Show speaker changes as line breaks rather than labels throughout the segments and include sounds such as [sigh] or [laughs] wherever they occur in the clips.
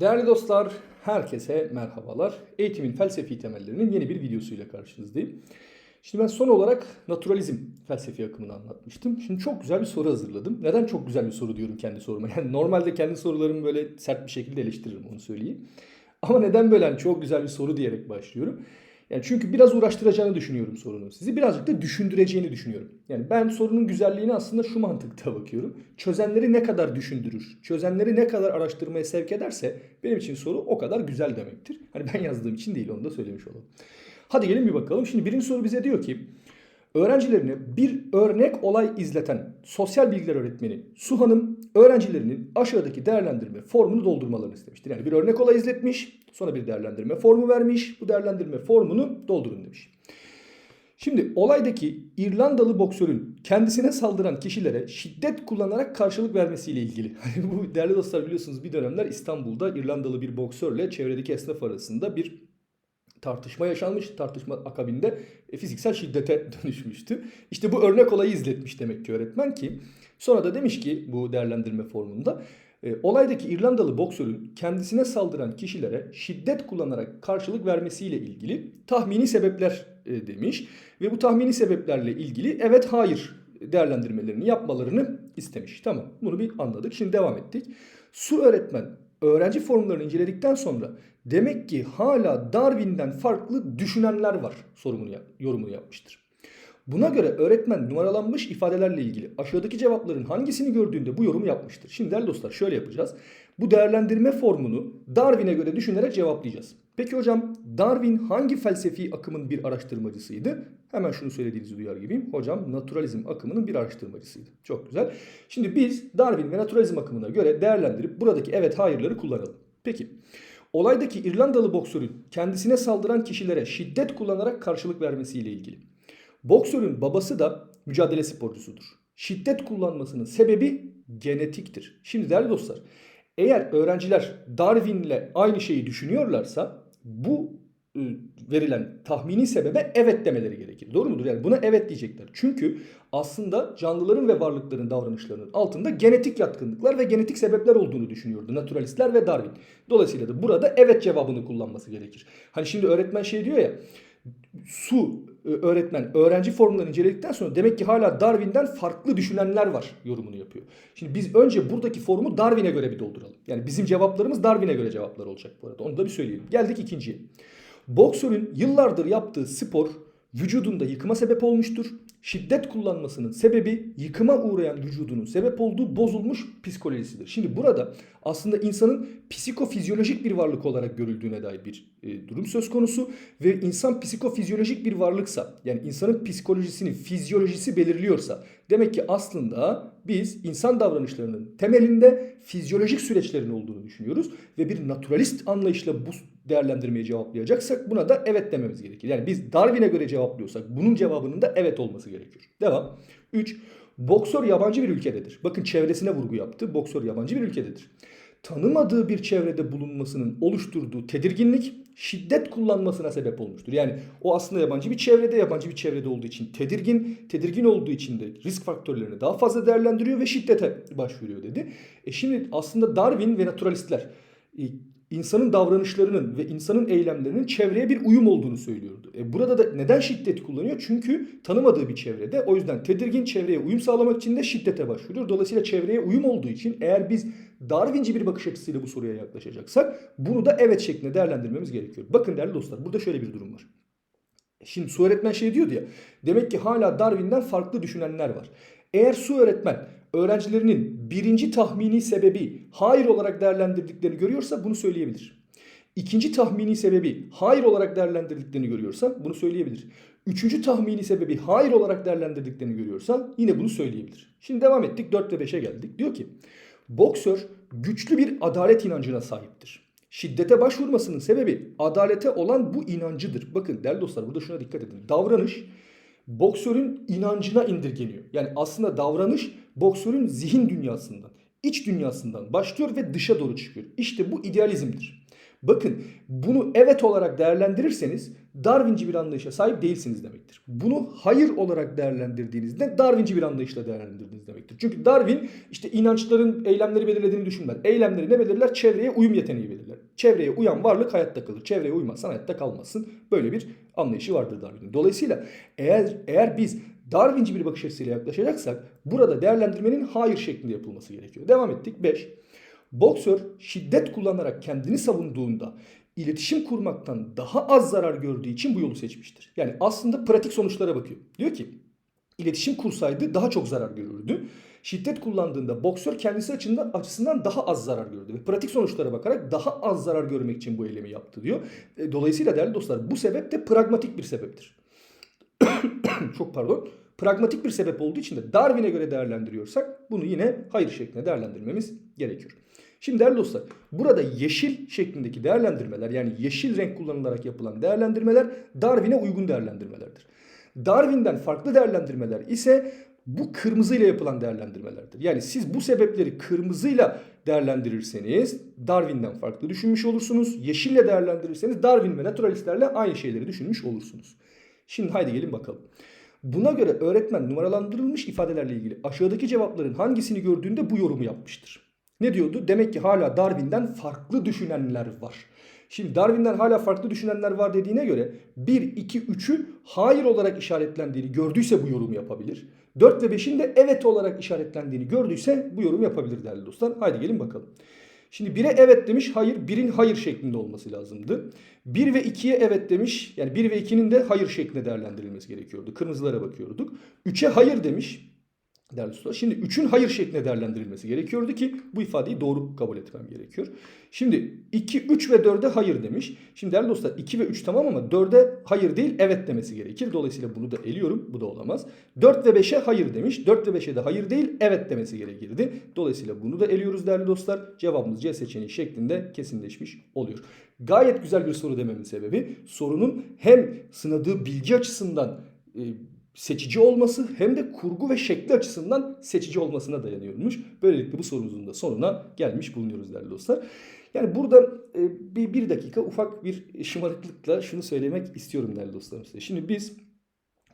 Değerli dostlar, herkese merhabalar. Eğitimin felsefi temellerinin yeni bir videosuyla karşınızdayım. Şimdi ben son olarak naturalizm felsefi akımını anlatmıştım. Şimdi çok güzel bir soru hazırladım. Neden çok güzel bir soru diyorum kendi soruma? [laughs] Yani normalde kendi sorularımı böyle sert bir şekilde eleştiririm onu söyleyeyim. Ama neden böyle hani çok güzel bir soru diyerek başlıyorum? Yani çünkü biraz uğraştıracağını düşünüyorum sorunun. Sizi birazcık da düşündüreceğini düşünüyorum. Yani ben sorunun güzelliğini aslında şu mantıkta bakıyorum. Çözenleri ne kadar düşündürür, çözenleri ne kadar araştırmaya sevk ederse benim için soru o kadar güzel demektir. Hani ben yazdığım için değil onu da söylemiş olalım. Hadi gelin bir bakalım. Şimdi birinci soru bize diyor ki öğrencilerine bir örnek olay izleten sosyal bilgiler öğretmeni Su Hanım öğrencilerinin aşağıdaki değerlendirme formunu doldurmalarını istemiştir. Yani bir örnek olay izletmiş, sonra bir değerlendirme formu vermiş. Bu değerlendirme formunu doldurun demiş. Şimdi olaydaki İrlandalı boksörün kendisine saldıran kişilere şiddet kullanarak karşılık vermesiyle ilgili. [laughs] Hani bu değerli dostlar biliyorsunuz bir dönemler İstanbul'da İrlandalı bir boksörle çevredeki esnaf arasında bir tartışma yaşanmış. Tartışma akabinde e, fiziksel şiddete [laughs] dönüşmüştü. İşte bu örnek olayı izletmiş demek ki öğretmen ki. Sonra da demiş ki bu değerlendirme formunda e, olaydaki İrlandalı boksörün kendisine saldıran kişilere şiddet kullanarak karşılık vermesiyle ilgili tahmini sebepler e, demiş. Ve bu tahmini sebeplerle ilgili evet hayır değerlendirmelerini yapmalarını istemiş. Tamam bunu bir anladık. Şimdi devam ettik. Su öğretmen öğrenci formlarını inceledikten sonra demek ki hala Darwin'den farklı düşünenler var sorumunu, yorumunu yapmıştır. Buna göre öğretmen numaralanmış ifadelerle ilgili aşağıdaki cevapların hangisini gördüğünde bu yorumu yapmıştır. Şimdi değerli dostlar şöyle yapacağız. Bu değerlendirme formunu Darwin'e göre düşünerek cevaplayacağız. Peki hocam Darwin hangi felsefi akımın bir araştırmacısıydı? Hemen şunu söylediğinizi duyar gibiyim. Hocam naturalizm akımının bir araştırmacısıydı. Çok güzel. Şimdi biz Darwin ve naturalizm akımına göre değerlendirip buradaki evet hayırları kullanalım. Peki olaydaki İrlandalı boksörün kendisine saldıran kişilere şiddet kullanarak karşılık vermesiyle ilgili. Boksörün babası da mücadele sporcusudur. Şiddet kullanmasının sebebi genetiktir. Şimdi değerli dostlar, eğer öğrenciler Darwin'le aynı şeyi düşünüyorlarsa bu e, verilen tahmini sebebe evet demeleri gerekir. Doğru mudur? Yani buna evet diyecekler. Çünkü aslında canlıların ve varlıkların davranışlarının altında genetik yatkınlıklar ve genetik sebepler olduğunu düşünüyordu naturalistler ve Darwin. Dolayısıyla da burada evet cevabını kullanması gerekir. Hani şimdi öğretmen şey diyor ya su e, öğretmen öğrenci formlarını inceledikten sonra demek ki hala Darwin'den farklı düşünenler var yorumunu yapıyor. Şimdi biz önce buradaki formu Darwin'e göre bir dolduralım. Yani bizim cevaplarımız Darwin'e göre cevaplar olacak bu arada. Onu da bir söyleyelim. Geldik ikinciye. Boksörün yıllardır yaptığı spor vücudunda yıkıma sebep olmuştur. Şiddet kullanmasının sebebi yıkıma uğrayan vücudunun sebep olduğu bozulmuş psikolojisidir. Şimdi burada aslında insanın psikofizyolojik bir varlık olarak görüldüğüne dair bir e, durum söz konusu ve insan psikofizyolojik bir varlıksa yani insanın psikolojisinin fizyolojisi belirliyorsa demek ki aslında biz insan davranışlarının temelinde fizyolojik süreçlerin olduğunu düşünüyoruz ve bir naturalist anlayışla bu değerlendirmeyi cevaplayacaksak buna da evet dememiz gerekir. Yani biz Darwin'e göre cevaplıyorsak bunun cevabının da evet olması gerekiyor. Devam. 3. Boksör yabancı bir ülkededir. Bakın çevresine vurgu yaptı. Boksör yabancı bir ülkededir. Tanımadığı bir çevrede bulunmasının oluşturduğu tedirginlik şiddet kullanmasına sebep olmuştur. Yani o aslında yabancı bir çevrede, yabancı bir çevrede olduğu için tedirgin, tedirgin olduğu için de risk faktörlerini daha fazla değerlendiriyor ve şiddete başvuruyor dedi. E şimdi aslında Darwin ve naturalistler e, insanın davranışlarının ve insanın eylemlerinin çevreye bir uyum olduğunu söylüyordu. E burada da neden şiddet kullanıyor? Çünkü tanımadığı bir çevrede o yüzden tedirgin çevreye uyum sağlamak için de şiddete başvuruyor. Dolayısıyla çevreye uyum olduğu için eğer biz Darwinci bir bakış açısıyla bu soruya yaklaşacaksak bunu da evet şeklinde değerlendirmemiz gerekiyor. Bakın değerli dostlar burada şöyle bir durum var. Şimdi su öğretmen şey diyordu ya. Demek ki hala Darwin'den farklı düşünenler var. Eğer su öğretmen öğrencilerinin birinci tahmini sebebi hayır olarak değerlendirdiklerini görüyorsa bunu söyleyebilir. İkinci tahmini sebebi hayır olarak değerlendirdiklerini görüyorsa bunu söyleyebilir. Üçüncü tahmini sebebi hayır olarak değerlendirdiklerini görüyorsa yine bunu söyleyebilir. Şimdi devam ettik 4 ve 5'e geldik. Diyor ki boksör güçlü bir adalet inancına sahiptir. Şiddete başvurmasının sebebi adalete olan bu inancıdır. Bakın değerli dostlar burada şuna dikkat edin. Davranış boksörün inancına indirgeniyor. Yani aslında davranış boksörün zihin dünyasından, iç dünyasından başlıyor ve dışa doğru çıkıyor. İşte bu idealizmdir. Bakın bunu evet olarak değerlendirirseniz Darwinci bir anlayışa sahip değilsiniz demektir. Bunu hayır olarak değerlendirdiğinizde Darwinci bir anlayışla değerlendirdiğiniz demektir. Çünkü Darwin işte inançların eylemleri belirlediğini düşünmez. Eylemleri ne belirler? Çevreye uyum yeteneği belirler. Çevreye uyan varlık hayatta kalır. Çevreye uymazsan hayatta kalmazsın. Böyle bir anlayışı vardır Darwin'in. Dolayısıyla eğer eğer biz Darwinci bir bakış açısıyla yaklaşacaksak burada değerlendirmenin hayır şeklinde yapılması gerekiyor. Devam ettik. 5. Boksör şiddet kullanarak kendini savunduğunda iletişim kurmaktan daha az zarar gördüğü için bu yolu seçmiştir. Yani aslında pratik sonuçlara bakıyor. Diyor ki iletişim kursaydı daha çok zarar görürdü. Şiddet kullandığında boksör kendisi açısından, açısından daha az zarar gördü. Ve pratik sonuçlara bakarak daha az zarar görmek için bu eylemi yaptı diyor. E, Dolayısıyla değerli dostlar bu sebep de pragmatik bir sebeptir. [coughs] Çok pardon. Pragmatik bir sebep olduğu için de Darwin'e göre değerlendiriyorsak bunu yine hayır şeklinde değerlendirmemiz gerekiyor. Şimdi değerli dostlar burada yeşil şeklindeki değerlendirmeler yani yeşil renk kullanılarak yapılan değerlendirmeler Darwin'e uygun değerlendirmelerdir. Darwin'den farklı değerlendirmeler ise bu kırmızıyla yapılan değerlendirmelerdir. Yani siz bu sebepleri kırmızıyla değerlendirirseniz Darwin'den farklı düşünmüş olursunuz. Yeşille değerlendirirseniz Darwin ve naturalistlerle aynı şeyleri düşünmüş olursunuz. Şimdi haydi gelin bakalım. Buna göre öğretmen numaralandırılmış ifadelerle ilgili aşağıdaki cevapların hangisini gördüğünde bu yorumu yapmıştır. Ne diyordu? Demek ki hala Darwin'den farklı düşünenler var. Şimdi Darwin'den hala farklı düşünenler var dediğine göre 1, 2, 3'ü hayır olarak işaretlendiğini gördüyse bu yorumu yapabilir. 4 ve 5'in de evet olarak işaretlendiğini gördüyse bu yorum yapabilir değerli dostlar. Haydi gelin bakalım. Şimdi 1'e evet demiş, hayır, 1'in hayır şeklinde olması lazımdı. 1 ve 2'ye evet demiş, yani 1 ve 2'nin de hayır şeklinde değerlendirilmesi gerekiyordu. Kırmızılara bakıyorduk. 3'e hayır demiş, değerli dostlar. Şimdi 3'ün hayır şeklinde değerlendirilmesi gerekiyordu ki bu ifadeyi doğru kabul etmem gerekiyor. Şimdi 2, 3 ve 4'e hayır demiş. Şimdi değerli dostlar 2 ve 3 tamam ama 4'e hayır değil evet demesi gerekir. Dolayısıyla bunu da eliyorum. Bu da olamaz. 4 ve 5'e hayır demiş. 4 ve 5'e de hayır değil evet demesi gerekirdi. Dolayısıyla bunu da eliyoruz değerli dostlar. Cevabımız C seçeneği şeklinde kesinleşmiş oluyor. Gayet güzel bir soru dememin sebebi sorunun hem sınadığı bilgi açısından e, seçici olması hem de kurgu ve şekli açısından seçici olmasına dayanıyormuş. Böylelikle bu sorumuzun da sonuna gelmiş bulunuyoruz değerli dostlar. Yani burada e, bir, dakika ufak bir şımarıklıkla şunu söylemek istiyorum değerli dostlarım size. Şimdi biz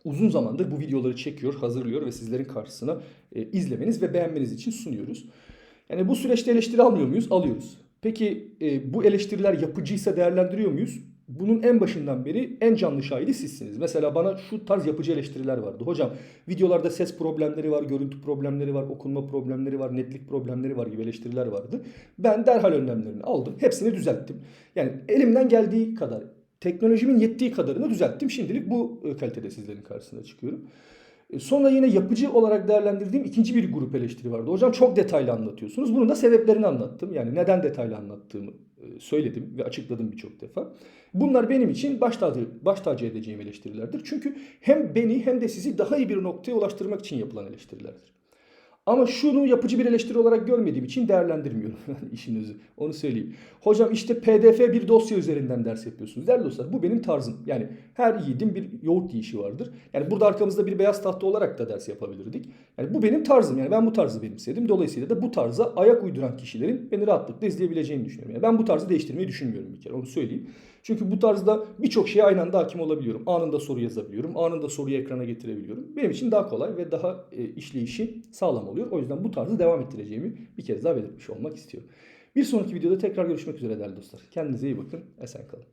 uzun zamandır bu videoları çekiyor, hazırlıyor ve sizlerin karşısına e, izlemeniz ve beğenmeniz için sunuyoruz. Yani bu süreçte eleştiri almıyor muyuz? Alıyoruz. Peki e, bu eleştiriler yapıcıysa değerlendiriyor muyuz? Bunun en başından beri en canlı şahidi sizsiniz. Mesela bana şu tarz yapıcı eleştiriler vardı. Hocam videolarda ses problemleri var, görüntü problemleri var, okunma problemleri var, netlik problemleri var gibi eleştiriler vardı. Ben derhal önlemlerini aldım. Hepsini düzelttim. Yani elimden geldiği kadar, teknolojimin yettiği kadarını düzelttim. Şimdilik bu e, kalitede sizlerin karşısına çıkıyorum. E, sonra yine yapıcı olarak değerlendirdiğim ikinci bir grup eleştiri vardı. Hocam çok detaylı anlatıyorsunuz. Bunun da sebeplerini anlattım. Yani neden detaylı anlattığımı e, söyledim ve açıkladım birçok defa. Bunlar benim için baş tacı, baş tacı edeceğim eleştirilerdir. Çünkü hem beni hem de sizi daha iyi bir noktaya ulaştırmak için yapılan eleştirilerdir. Ama şunu yapıcı bir eleştiri olarak görmediğim için değerlendirmiyorum [laughs] işin özü. Onu söyleyeyim. Hocam işte pdf bir dosya üzerinden ders yapıyorsunuz. Değerli dostlar bu benim tarzım. Yani her yiğidin bir yoğurt yiyişi vardır. Yani burada arkamızda bir beyaz tahta olarak da ders yapabilirdik. Yani bu benim tarzım. Yani ben bu tarzı benimsedim. Dolayısıyla da bu tarza ayak uyduran kişilerin beni rahatlıkla izleyebileceğini düşünüyorum. Yani ben bu tarzı değiştirmeyi düşünmüyorum bir kere. Onu söyleyeyim. Çünkü bu tarzda birçok şeye aynı anda hakim olabiliyorum. Anında soru yazabiliyorum. Anında soruyu ekrana getirebiliyorum. Benim için daha kolay ve daha e, işleyişi sağlam oluyor. O yüzden bu tarzı devam ettireceğimi bir kez daha belirtmiş olmak istiyorum. Bir sonraki videoda tekrar görüşmek üzere değerli dostlar. Kendinize iyi bakın. Esen kalın.